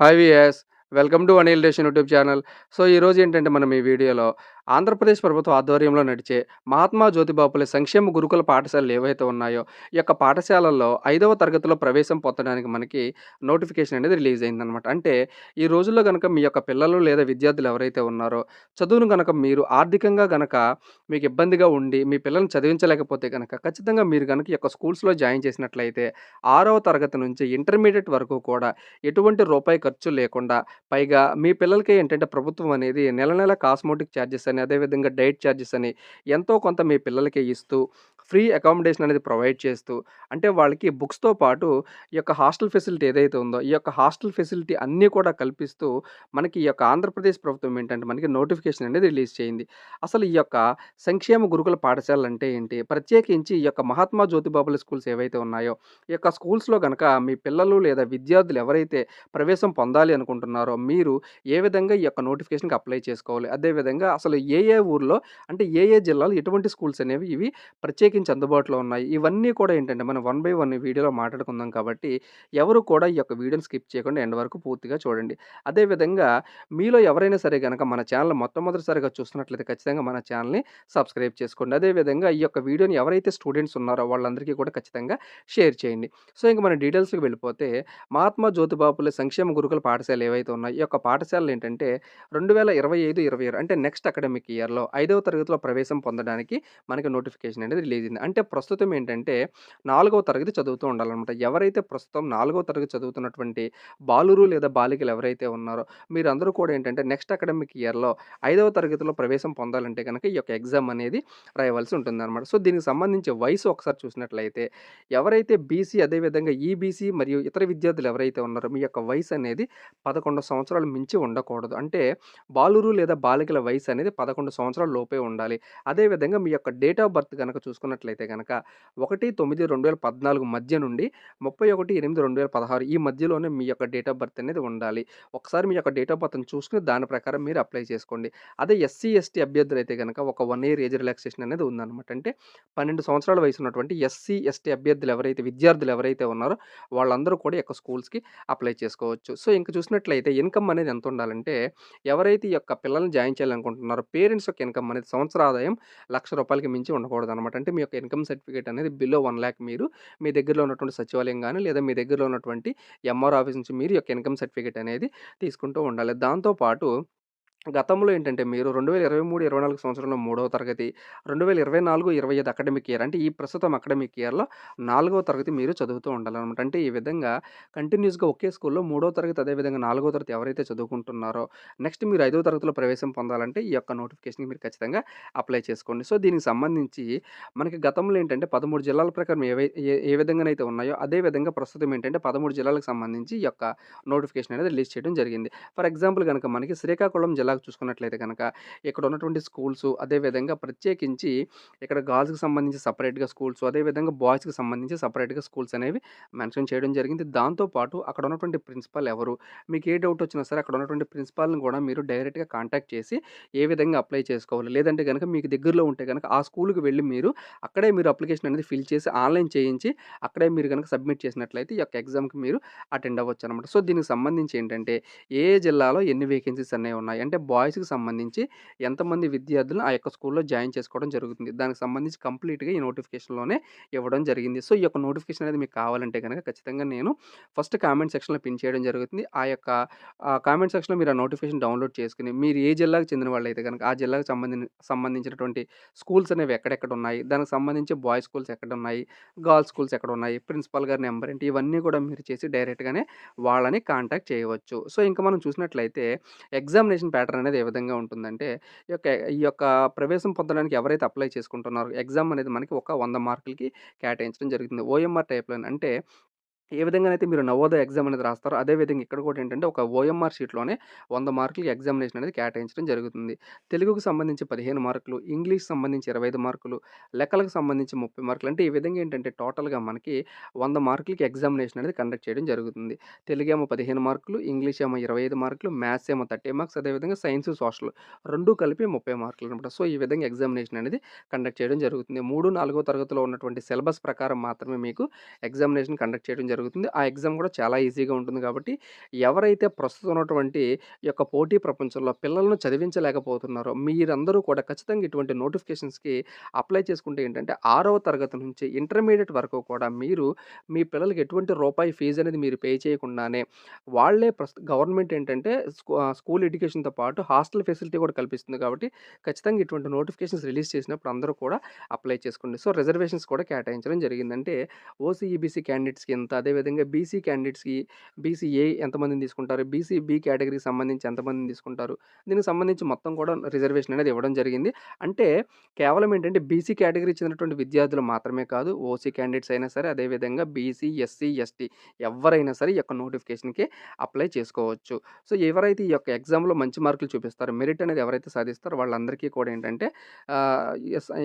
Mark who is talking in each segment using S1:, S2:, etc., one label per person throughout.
S1: IVS welcome to Anil డేషన్ YouTube channel. So ఈరోజు ఏంటంటే మనం ఈ వీడియోలో ఆంధ్రప్రదేశ్ ప్రభుత్వ ఆధ్వర్యంలో నడిచే మహాత్మా జ్యోతిబాపులే సంక్షేమ గురుకుల పాఠశాలలు ఏవైతే ఉన్నాయో ఈ యొక్క పాఠశాలల్లో ఐదవ తరగతిలో ప్రవేశం పొందడానికి మనకి నోటిఫికేషన్ అనేది రిలీజ్ అయిందనమాట అంటే ఈ రోజుల్లో కనుక మీ యొక్క పిల్లలు లేదా విద్యార్థులు ఎవరైతే ఉన్నారో చదువును కనుక మీరు ఆర్థికంగా కనుక మీకు ఇబ్బందిగా ఉండి మీ పిల్లల్ని చదివించలేకపోతే కనుక ఖచ్చితంగా మీరు కనుక ఈ యొక్క స్కూల్స్లో జాయిన్ చేసినట్లయితే ఆరవ తరగతి నుంచి ఇంటర్మీడియట్ వరకు కూడా ఎటువంటి రూపాయి ఖర్చు లేకుండా పైగా మీ పిల్లలకి ఏంటంటే ప్రభుత్వం అనేది నెల నెల కాస్మోటిక్ ఛార్జెస్ అని అదేవిధంగా డైట్ ఛార్జెస్ అని ఎంతో కొంత మీ పిల్లలకి ఇస్తూ ఫ్రీ అకామిడేషన్ అనేది ప్రొవైడ్ చేస్తూ అంటే వాళ్ళకి బుక్స్తో పాటు ఈ యొక్క హాస్టల్ ఫెసిలిటీ ఏదైతే ఉందో ఈ యొక్క హాస్టల్ ఫెసిలిటీ అన్నీ కూడా కల్పిస్తూ మనకి ఈ యొక్క ఆంధ్రప్రదేశ్ ప్రభుత్వం ఏంటంటే మనకి నోటిఫికేషన్ అనేది రిలీజ్ చేయింది. అసలు ఈ యొక్క సంక్షేమ గురుకుల పాఠశాలలు అంటే ఏంటి? ప్రత్యేకించి ఈ యొక్క మహాత్మా జ్యోతిబాబుల స్కూల్స్ ఏవైతే ఉన్నాయో ఈ యొక్క స్కూల్స్లో కనుక మీ పిల్లలు లేదా విద్యార్థులు ఎవరైతే ప్రవేశం పొందాలి అనుకుంటున్నారో మీరు ఏ విధంగా ఈ యొక్క నోటిఫికేషన్కి అప్లై చేసుకోవాలి? అదేవిధంగా అసలు ఏ ఏ ఊర్లో అంటే ఏ ఏ జిల్లాలో ఎటువంటి స్కూల్స్ అనేవి ఇవి ప్రత్యేకించి అందుబాటులో ఉన్నాయి. ఇవన్నీ కూడా ఏంటంటే మనం వన్ బై వన్ వీడియోలో మాట్లాడుకుందాం కాబట్టి ఎవరు కూడా ఈ యొక్క వీడియోని స్కిప్ చేయకుండా ఎండ్ వరకు పూర్తిగా చూడండి. అదేవిధంగా మీలో ఎవరైనా సరే కనుక మన ఛానల్ మొట్టమొదటిసారిగా చూస్తున్నట్లయితే ఖచ్చితంగా మన ఛానల్ని సబ్స్క్రైబ్ చేసుకోండి. అదేవిధంగా ఈ యొక్క వీడియోని ఎవరైతే స్టూడెంట్స్ ఉన్నారో వాళ్ళందరికీ కూడా ఖచ్చితంగా షేర్ చేయండి. సో ఇంక మన డీటెయిల్స్కి వెళ్ళిపోతే మహాత్మా జ్యోతిబాపులే సంక్షేమ గురుకుల పాఠశాలలు ఏవైతే ఉన్నాయో ఈ యొక్క పాఠశాలలు ఏంటంటే రెండు వేల ఇరవై ఐదు ఇరవై ఆరు అంటే నెక్స్ట్ అకాడమిక్ ఇయర్లో ఐదవ తరగతిలో ప్రవేశం పొందడానికి మనకి నోటిఫికేషన్ అనేది రిలీజ్ అయింది అంటే ప్రస్తుతం ఏంటంటే నాలుగవ తరగతి చదువుతూ ఉండాలన్నమాట. ఎవరైతే ప్రస్తుతం నాలుగవ తరగతి చదువుతున్నటువంటి బాలురు లేదా బాలికలు ఎవరైతే ఉన్నారో మీరందరూ కూడా ఏంటంటే నెక్స్ట్ అకాడమిక్ ఇయర్లో ఐదవ తరగతిలో ప్రవేశం పొందాలంటే కనుక ఈ యొక్క ఎగ్జామ్ అనేది రాయవలసి ఉంటుందన్నమాట. సో దీనికి సంబంధించి వయసు ఒకసారి చూసినట్లయితే ఎవరైతే బీసీ అదేవిధంగా ఈబీసీ మరియు ఇతర విద్యార్థులు ఎవరైతే ఉన్నారో మీ యొక్క వయసు అనేది పదకొండు సంవత్సరాలు మించి ఉండకూడదు. అంటే బాలురు లేదా బాలికల వయసు అనేది పదకొండు సంవత్సరాల లోపే ఉండాలి. అదేవిధంగా మీ యొక్క డేట్ ఆఫ్ బర్త్ కనుక చూసుకున్నట్లయితే కనుక ఒకటి తొమ్మిది రెండు వేల పద్నాలుగు మధ్య నుండి ముప్పై ఒకటి ఎనిమిది రెండు వేల పదహారు ఈ మధ్యలోనే మీ యొక్క డేట్ ఆఫ్ బర్త్ అనేది ఉండాలి. ఒకసారి మీ యొక్క డేట్ ఆఫ్ బర్త్ని చూసుకుని దాని ప్రకారం మీరు అప్లై చేసుకోండి. అదే ఎస్సీ ఎస్టీ అభ్యర్థులు అయితే కనుక ఒక వన్ ఇయర్ ఏజ్ రిలాక్సేషన్ అనేది ఉందన్నమాట. అంటే పన్నెండు సంవత్సరాల వయసు ఉన్నటువంటి ఎస్సీ ఎస్టీ అభ్యర్థులు ఎవరైతే విద్యార్థులు ఎవరైతే ఉన్నారో వాళ్ళందరూ కూడా యొక్క స్కూల్స్కి అప్లై చేసుకోవచ్చు. సో ఇంక చూసినట్లయితే ఇన్కమ్ అనేది ఎంత ఉండాలంటే ఎవరైతే ఈ యొక్క పిల్లల్ని జాయిన్ చేయాలనుకుంటున్నారో పేరెంట్స్ యొక్క ఇన్కమ్ అనేది సంవత్సర ఆదాయం లక్ష రూపాయలకి మించి ఉండకూడదు అనమాట అంటే మీ యొక్క ఇన్కమ్ సర్టిఫికేట్ అనేది బిలో వన్ ల్యాక్ మీరు మీ దగ్గరలో ఉన్నటువంటి సచివాలయం కానీ లేదా మీ దగ్గరలో ఉన్నటువంటి ఎంఆర్ ఆఫీస్ నుంచి మీరు యొక్క ఇన్కమ్ సర్టిఫికేట్ అనేది తీసుకుంటూ ఉండాలి. దాంతోపాటు గతంలో ఏంటంటే మీరు రెండు వేల ఇరవై మూడు ఇరవై నాలుగు సంవత్సరంలో మూడవ తరగతి రెండు వేల ఇరవై నాలుగు ఇరవై ఐదు అకాడమిక్ ఇయర్ అంటే ఈ ప్రస్తుతం అకాడమిక్ ఇయర్లో నాలుగవ తరగతి మీరు చదువుతూ ఉండాలన్నమాట. అంటే ఈ విధంగా కంటిన్యూస్గా ఒకే స్కూల్లో మూడో తరగతి అదేవిధంగా నాలుగవ తరగతి ఎవరైతే చదువుకుంటున్నారో నెక్స్ట్ మీరు ఐదవ తరగతిలో ప్రవేశం పొందాలంటే ఈ యొక్క నోటిఫికేషన్కి మీరు ఖచ్చితంగా అప్లై చేసుకోండి. సో దీనికి సంబంధించి మనకి గతంలో ఏంటంటే పదమూడు జిల్లాల ప్రకారం ఏవై ఏ ఏ విధంగానైతే ఉన్నాయో అదే విధంగా ప్రస్తుతం ఏంటంటే పదమూడు జిల్లాలకు సంబంధించి ఈ యొక్క నోటిఫికేషన్ అనేది రిలీజ్ చేయడం జరిగింది. ఫర్ ఎగ్జాంపుల్ కనుక మనకి శ్రీకాకుళం జిల్లా జిల్లాకు చూసుకున్నట్లయితే కనుక ఇక్కడ ఉన్నటువంటి స్కూల్స్ అదేవిధంగా ప్రత్యేకించి ఇక్కడ గర్ల్స్కి సంబంధించి సపరేట్గా స్కూల్స్ అదేవిధంగా బాయ్స్కి సంబంధించి సపరేట్గా స్కూల్స్ అనేవి మెన్షన్ చేయడం జరిగింది. దాంతోపాటు అక్కడ ఉన్నటువంటి ప్రిన్సిపల్ ఎవరు? మీకు ఏ డౌట్ వచ్చినా సరే అక్కడ ఉన్నటువంటి ప్రిన్సిపాల్ని కూడా మీరు డైరెక్ట్గా కాంటాక్ట్ చేసి ఏ విధంగా అప్లై చేసుకోవాలి? లేదంటే కనుక మీకు దగ్గరలో ఉంటే కనుక ఆ స్కూల్కి వెళ్ళి మీరు అక్కడే మీరు అప్లికేషన్ అనేది ఫిల్ చేసి ఆన్లైన్ చేయించి అక్కడే మీరు కనుక సబ్మిట్ చేసినట్లయితే ఈ యొక్క ఎగ్జామ్కి మీరు అటెండ్ అవ్వచ్చు అనమాట సో దీనికి సంబంధించి ఏంటంటే ఏ ఏ జిల్లాలో ఎన్ని వేకెన్సీస్ అనేవి ఉన్నాయి? అంటే బాయ్స్కి సంబంధించి ఎంతమంది విద్యార్థులను ఆ యొక్క స్కూల్లో జాయిన్ చేసుకోవడం జరుగుతుంది. దానికి సంబంధించి కంప్లీట్గా ఈ నోటిఫికేషన్లోనే ఇవ్వడం జరిగింది. సో ఈ యొక్క నోటిఫికేషన్ అనేది మీకు కావాలంటే కనుక ఖచ్చితంగా నేను ఫస్ట్ కామెంట్ సెక్షన్లో పిన్ చేయడం జరుగుతుంది. ఆ యొక్క కామెంట్ సెక్షన్లో మీరు ఆ నోటిఫికేషన్ డౌన్లోడ్ చేసుకుని మీరు ఏ జిల్లాకు చెందిన వాళ్ళు అయితే కనుక ఆ జిల్లాకు సంబంధించి సంబంధించినటువంటి స్కూల్స్ అనేవి ఎక్కడెక్కడ ఉన్నాయి? దానికి సంబంధించి బాయ్స్ స్కూల్స్ ఎక్కడ ఉన్నాయి? గర్ల్స్ స్కూల్స్ ఎక్కడ ఉన్నాయి? ప్రిన్సిపల్ గారి నెంబర్ ఏంటి? ఇవన్నీ కూడా మీరు చేసి డైరెక్ట్గానే వాళ్ళని కాంటాక్ట్ చేయవచ్చు. సో ఇంకా మనం చూసినట్లయితే ఎగ్జామినేషన్ ప్యాటర్న్ అనేది ఏ విధంగా ఉంటుందంటే ఈ యొక్క ఈ యొక్క ప్రవేశం పొందడానికి ఎవరైతే అప్లై చేసుకుంటున్నారో ఎగ్జామ్ అనేది మనకి ఒక వంద మార్కులకి కేటాయించడం జరుగుతుంది. ఓఎంఆర్ టైప్లో అంటే ఏ అయితే మీరు నవోదయ ఎగ్జామ్ అనేది రాస్తారో అదే విధంగా ఇక్కడ కూడా ఏంటంటే ఒక ఓఎంఆర్ షీట్లోనే వంద మార్కులకి ఎగ్జామినేషన్ అనేది కేటాయించడం జరుగుతుంది. తెలుగుకు సంబంధించి పదిహేను మార్కులు ఇంగ్లీష్ సంబంధించి ఇరవై ఐదు మార్కులు లెక్కలకు సంబంధించి ముప్పై మార్కులు అంటే ఈ విధంగా ఏంటంటే టోటల్గా మనకి వంద మార్కులకి ఎగ్జామినేషన్ అనేది కండక్ట్ చేయడం జరుగుతుంది. తెలుగు ఏమో పదిహేను మార్కులు ఇంగ్లీష్ ఏమో ఇరవై ఐదు మార్కులు మ్యాథ్స్ ఏమో థర్టీ మార్క్స్ అదేవిధంగా సైన్స్ సోషల్ రెండు కలిపి ముప్పై మార్కులు అనమాట సో ఈ విధంగా ఎగ్జామినేషన్ అనేది కండక్ట్ చేయడం జరుగుతుంది. మూడు నాలుగో తరగతిలో ఉన్నటువంటి సిలబస్ ప్రకారం మాత్రమే మీకు ఎగ్జామినేషన్ కండక్ట్ చేయడం జరుగుతుంది. జరుగుతుంది. ఆ ఎగ్జామ్ కూడా చాలా ఈజీగా ఉంటుంది కాబట్టి, ఎవరైతే ప్రస్తుతం ఉన్నటువంటి యొక్క పోటీ ప్రపంచంలో పిల్లలను చదివించలేకపోతున్నారో, మీరందరూ కూడా ఖచ్చితంగా ఇటువంటి నోటిఫికేషన్స్‌కి అప్లై చేసుకుంటే ఏంటంటే, ఆరవ తరగతి నుంచి ఇంటర్మీడియట్ వరకు కూడా మీరు మీ పిల్లలకి ఎటువంటి రూపాయి ఫీజు అనేది మీరు పే చేయకుండానే, వాళ్ళే ప్రస్తు గవర్నమెంట్ ఏంటంటే స్కూ స్కూల్ ఎడ్యుకేషన్‌తో పాటు హాస్టల్ ఫెసిలిటీ కూడా కల్పిస్తుంది కాబట్టి, ఖచ్చితంగా ఇటువంటి నోటిఫికేషన్స్ రిలీజ్ చేసినప్పుడు అందరూ కూడా అప్లై చేసుకోండి. సో, రిజర్వేషన్స్ కూడా కేటాయించడం జరిగిందంటే ఓసీఈబీసీ క్యాండిడేట్స్కి ఎంత అదే అదేవిధంగా బీసీ క్యాండిడేట్స్‌కి బీసీ ఏ ఎంతమందిని తీసుకుంటారు, బీసీ బి కేటగిరీకి సంబంధించి ఎంతమందిని తీసుకుంటారు. దీనికి సంబంధించి మొత్తం కూడా రిజర్వేషన్ అనేది ఇవ్వడం జరిగింది. అంటే కేవలం ఏంటంటే బీసీ కేటగిరీకి చెందినటువంటి విద్యార్థులు మాత్రమే కాదు, ఓసీ క్యాండిడేట్స్ అయినా సరే, అదేవిధంగా బీసీ, ఎస్సీ, ఎస్టీ ఎవరైనా సరే ఈ యొక్క నోటిఫికేషన్‌కి అప్లై చేసుకోవచ్చు. సో, ఎవరైతే ఈ యొక్క ఎగ్జామ్‌లో మంచి మార్కులు చూపిస్తారో, మెరిట్ అనేది ఎవరైతే సాధిస్తారో వాళ్ళందరికీ కూడా ఏంటంటే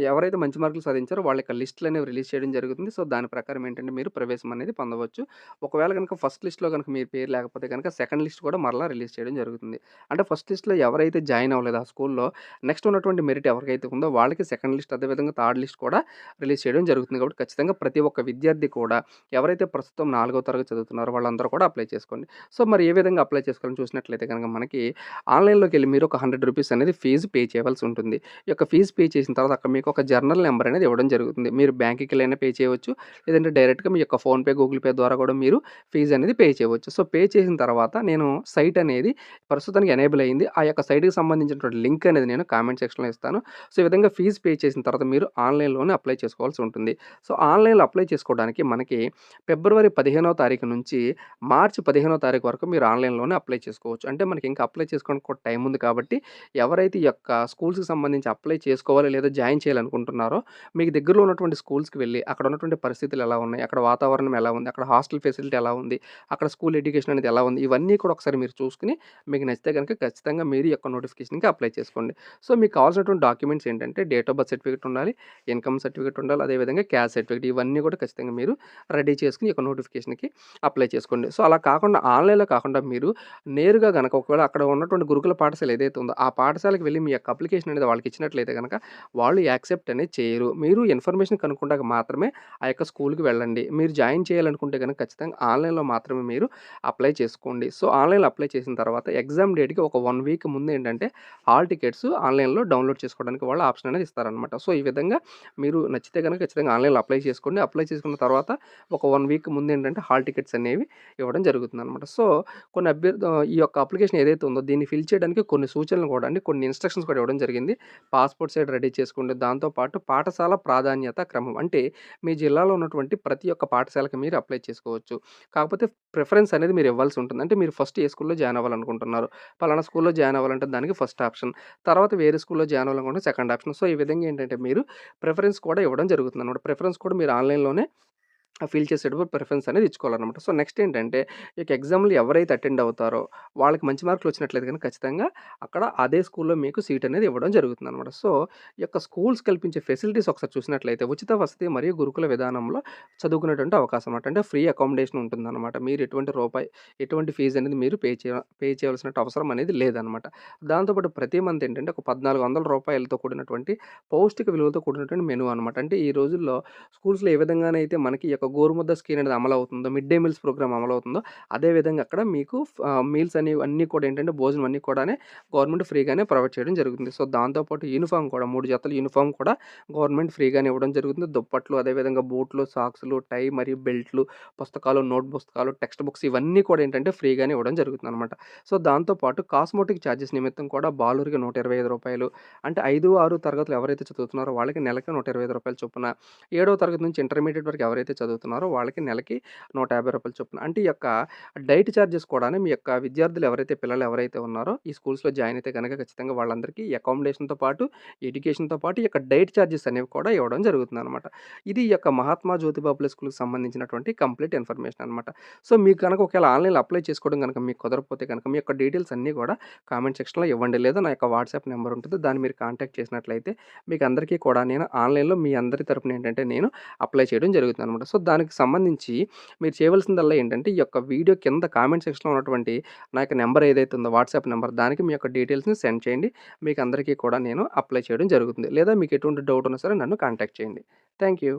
S1: ఎవరైతే మంచి మార్కులు సాధించారో వాళ్ళ యొక్క లిస్టులు అనేవి రిలీజ్ చేయడం జరుగుతుంది. సో, దాని ప్రకారం ఏంటంటే మీరు ప్రవేశం అనేది పొందవచ్చు. ఒకవేళ కనుక ఫస్ట్ లిస్ట్‌లో కనుక మీ పేరు లేకపోతే కనుక సెకండ్ లిస్ట్ కూడా మరలా రిలీజ్ చేయడం జరుగుతుంది. అంటే ఫస్ట్ లిస్ట్‌లో ఎవరైతే జాయిన్ అవ్వలేదు ఆ స్కూల్‌లో నెక్స్ట్ ఉన్నటువంటి మెరిట్ ఎవరికైతే ఉందో వాళ్ళకి సెకండ్ లిస్ట్ అదేవిధంగా థర్డ్ లిస్ట్ కూడా రిలీజ్ చేయడం జరుగుతుంది. కాబట్టి ఖచ్చితంగా ప్రతి ఒక్క విద్యార్థి కూడా ఎవరైతే ప్రస్తుతం నాలుగో తరగతి చదువుతున్నారో వాళ్ళందరూ కూడా అప్లై చేసుకోండి. సో, మరి ఏ విధంగా అప్లై చేసుకోవాలని చూసినట్లయితే గనక మనకి ఆన్లైన్లోకి వెళ్ళి మీరు ఒక హండ్రెడ్ రూపీస్ అనేది ఫీజు పే చేయవలసి ఉంటుంది. ఈ యొక్క ఫీజు పే చేసిన తర్వాత అక్కడ మీకు ఒక జర్నల్ నెంబర్ అనేది ఇవ్వడం జరుగుతుంది. మీరు బ్యాంక్‌కెళ్ళైనా పే చేయవచ్చు. లేదంటే డైరెక్ట్‌గా మీ యొక్క ఫోన్‌పే, గూగుల్ పే ద్వారా ద్వారా కూడా మీరు ఫీజు అనేది పే చేయవచ్చు. సో, పే చేసిన తర్వాత నేను సైట్ అనేది ప్రస్తుతానికి ఎనేబుల్ అయింది. ఆ యొక్క సైట్‌కి సంబంధించినటువంటి లింక్ అనేది నేను కామెంట్ సెక్షన్‌లో ఇస్తాను. సో, ఈ విధంగా ఫీజు పే చేసిన తర్వాత మీరు ఆన్‌లైన్‌లోనే అప్లై చేసుకోవాల్సి ఉంటుంది. సో, ఆన్‌లైన్‌లో అప్లై చేసుకోవడానికి మనకి ఫిబ్రవరి 15వ తారీఖు నుంచి మార్చి 15వ తారీఖు వరకు మీరు ఆన్‌లైన్‌లోనే అప్లై చేసుకోవచ్చు. అంటే మనకి ఇంకా అప్లై చేసుకోవడానికి కూడా టైం ఉంది కాబట్టి, ఎవరైతే ఈ యొక్క స్కూల్స్‌కి సంబంధించి అప్లై చేసుకోవాలి లేదా జాయిన్ చేయాలనుకుంటున్నారో, మీకు దగ్గరలో ఉన్నటువంటి స్కూల్స్‌కి వెళ్ళి అక్కడ ఉన్నటువంటి పరిస్థితులు ఎలా ఉన్నాయి, అక్కడ వాతావరణం ఎలా ఉంది, అక్కడ హాస్టల్ ఫెసిలిటీ ఎలా ఉంది, అక్కడ స్కూల్ ఎడ్యుకేషన్ అనేది ఎలా ఉంది, ఇవన్నీ కూడా ఒకసారి మీరు చూసుకొని మీకు నచ్చితే కనుక ఖచ్చితంగా మీరు యొక్క నోటిఫికేషన్‌కి అప్లై చేసుకోండి. సో, మీకు కావాల్సినటువంటి డాక్యుమెంట్స్ ఏంటంటే డేట్ ఆఫ్ బర్త్ సర్టిఫికేట్ ఉండాలి, ఇన్‌కమ్ సర్టిఫికేట్ ఉండాలి, అదేవిధంగా క్యాష్ సర్టిఫికేట్ ఇవన్నీ కూడా ఖచ్చితంగా మీరు రెడీ చేసుకుని యొక్క నోటిఫికేషన్‌కి అప్లై చేసుకోండి. సో, అలా కాకుండా ఆన్‌లైన్‌లో కాకుండా మీరు నేరుగా గనక ఒకవేళ అక్కడ ఉన్నటువంటి గురుకుల పాఠశాల ఏదైతే ఉందో ఆ పాఠశాలకు వెళ్ళి మీ యొక్క అప్లికేషన్ అనేది వాళ్ళకి ఇచ్చినట్లయితే కనుక వాళ్ళు యాక్సెప్ట్ అనేది చేయరు. మీరు ఇన్ఫర్మేషన్ కనుక్కుంటాక మాత్రమే ఆ యొక్క స్కూల్‌కి వెళ్ళండి. మీరు జాయిన్ చేయాలనుకుంటే గనక ఖచ్చితంగా ఆన్‌లైన్‌లో మాత్రమే మీరు అప్లై చేసుకోండి. సో, ఆన్‌లైన్‌లో అప్లై చేసిన తర్వాత ఎగ్జామ్ డేట్‌కి ఒక వన్ వీక్ ముందు ఏంటంటే హాల్ టికెట్స్ ఆన్‌లైన్‌లో డౌన్‌లోడ్ చేసుకోవడానికి వాళ్ళు ఆప్షన్ అనేది ఇస్తారనమాట. సో, ఈ విధంగా మీరు నచ్చితే కనుక ఖచ్చితంగా ఆన్‌లైన్‌లో అప్లై చేసుకోండి. అప్లై చేసుకున్న తర్వాత ఒక వన్ వీక్ ముందు ఏంటంటే హాల్ టికెట్స్ అనేవి ఇవ్వడం జరుగుతుందనమాట. సో, కొన్ని అభ్యర్థి ఈ యొక్క అప్లికేషన్ ఏదైతే ఉందో దీన్ని ఫిల్ చేయడానికి కొన్ని సూచనలు కూడా అండి కొన్ని ఇన్‌స్ట్రక్షన్స్ కూడా ఇవ్వడం జరిగింది. పాస్‌పోర్ట్ సైడ్ రెడీ చేసుకోండి. దాంతోపాటు పాఠశాల ప్రాధాన్యత క్రమం అంటే మీ జిల్లాలో ఉన్నటువంటి ప్రతి ఒక్క పాఠశాలకు మీరు అప్లై చేసుకోవచ్చు. కాకపోతే ప్రిఫరెన్స్ అనేది మీరు ఇవ్వాల్సి ఉంటుంది. అంటే మీరు ఫస్ట్ ఏ స్కూల్‌లో జాయిన్ అవ్వాలనుకుంటున్నారు. పలానా స్కూల్‌లో జాయిన్ అవ్వాలంటే దానికి ఫస్ట్ ఆప్షన్. తర్వాత వేరే స్కూల్‌లో జాయిన్ అవ్వాలనుకుంటే సెకండ్ ఆప్షన్. సో, ఈ విధంగా ఏంటంటే మీరు ప్రిఫరెన్స్ కూడా ఇవ్వడం జరుగుతుందనమాట. ప్రిఫరెన్స్ కూడా మీరు ఆన్‌లైన్‌లోనే ఫిల్ చేసేటప్పుడు ప్రిఫరెన్స్ అనేది ఇచ్చుకోవాలన్నమాట సో, నెక్స్ట్ ఏంటంటే ఈ యొక్క ఎగ్జామ్‌లు ఎవరైతే అటెండ్ అవుతారో వాళ్ళకి మంచి మార్కులు వచ్చినట్లయితే కనుక ఖచ్చితంగా అక్కడ అదే స్కూల్‌లో మీకు సీట్ అనేది ఇవ్వడం జరుగుతుంది అనమాట సో, ఈ యొక్క స్కూల్స్ కల్పించే ఫెసిలిటీస్ ఒకసారి చూసినట్లయితే ఉచిత వసతి మరియు గురుకుల విధానంలో చదువుకునేటువంటి అవకాశం అనమాట. అంటే ఫ్రీ అకామిడేషన్ ఉంటుందనమాట. మీరు ఎటువంటి రూపాయి ఎటువంటి ఫీజు అనేది మీరు పే చేయ పే చేయవలసిన అవసరం అనేది లేదనమాట. దాంతో పాటు ప్రతి మంత్ ఏంటంటే ఒక పద్నాలుగు వందల రూపాయలతో కూడినటువంటి పౌష్టిక విలువలతో కూడినటువంటి మెనూ అనమాట. అంటే ఈ రోజుల్లో స్కూల్స్‌లో ఏ విధంగానైతే మనకి ఈ యొక్క గోరుముద్ద స్కీమ్ అనేది అమలవుతుందో, మిడ్ డే మీల్స్ ప్రోగ్రామ్ అమలవుతుందో అదే విధంగా అక్కడ మీకు మీల్స్ అనేవి అన్నీ కూడా ఏంటంటే భోజనం అన్నీ కూడానే గవర్నమెంట్ ఫ్రీగానే ప్రొవైడ్ చేయడం జరుగుతుంది. సో, దాంతోపాటు యూనిఫామ్ కూడా మూడు జతల యూనిఫామ్ కూడా గవర్నమెంట్ ఫ్రీగానే ఇవ్వడం జరుగుతుంది. దుప్పట్లు, అదేవిధంగా బూట్లు, సాక్స్‌లు, టై మరియు బెల్ట్‌లు, పుస్తకాలు, నోట్ పుస్తకాలు, టెక్స్ట్ బుక్స్ ఇవన్నీ కూడా ఏంటంటే ఫ్రీగానే ఇవ్వడం జరుగుతుందనమాట. సో, దాంతోపాటు కాస్మోటిక్ చార్జెస్ నిమిత్తం కూడా బాలూరికి నూట ఇరవై ఐదు రూపాయలు అంటే 5, 6 తరగతులు ఎవరైతే చదువుతున్నారో వాళ్ళకి నెలకి రూ. 125 చొప్పున, ఏడో తరగతి నుంచి ఇంటర్మీడియట్ వరకు ఎవరైతే చదువుతున్నారో వాళ్ళకి నెలకి నూట యాభై రూపాయలు చొప్పున. అంటే ఈ యొక్క డైట్ చార్జెస్ కూడాను మీ యొక్క విద్యార్థులు ఎవరైతే పిల్లలు ఎవరైతే ఉన్నారో ఈ స్కూల్స్‌లో జాయిన్ అయితే కనుక ఖచ్చితంగా వాళ్ళందరికీ అకామిడేషన్‌తో పాటు, ఎడ్యుకేషన్‌తో పాటు ఈ యొక్క డైట్ చార్జెస్ అనేవి కూడా ఇవ్వడం జరుగుతుందనమాట. ఇది ఈ యొక్క మహాత్మా జ్యోతిబా ఫులే స్కూల్‌కి సంబంధించినటువంటి కంప్లీట్ ఇన్ఫర్మేషన్ అనమాట. సో, మీకు కనుక ఒకవేళ ఆన్‌లైన్‌లో అప్లై చేసుకోవడం కనుక మీకు కుదరకపోతే కనుక మీ యొక్క డీటెయిల్స్ అన్నీ కూడా కామెంట్ సెక్షన్‌లో ఇవ్వండి. లేదా నా యొక్క వాట్సాప్ నెంబర్ ఉంటుంది. దాన్ని మీరు కాంటాక్ట్ చేసినట్లయితే మీకు అందరికీ కూడా నేను ఆన్‌లైన్‌లో మీ అందరి తరపున ఏంటంటే నేను అప్లై చేయడం జరుగుతుందనమాట. సో, దానికి సంబంధించి మీరు చేయవలసిందల్లా ఏంటంటే ఈ యొక్క వీడియో కింద కామెంట్ సెక్షన్‌లో ఉన్నటువంటి నా యొక్క నెంబర్ ఏదైతే ఉందో వాట్సాప్ నెంబర్ దానికి మీ యొక్క డీటెయిల్స్‌ని సెండ్ చేయండి. మీకు అందరికీ కూడా నేను అప్లై చేయడం జరుగుతుంది. లేదా మీకు ఎటువంటి డౌట్ ఉన్నా సరే నన్ను కాంటాక్ట్ చేయండి. Thank you.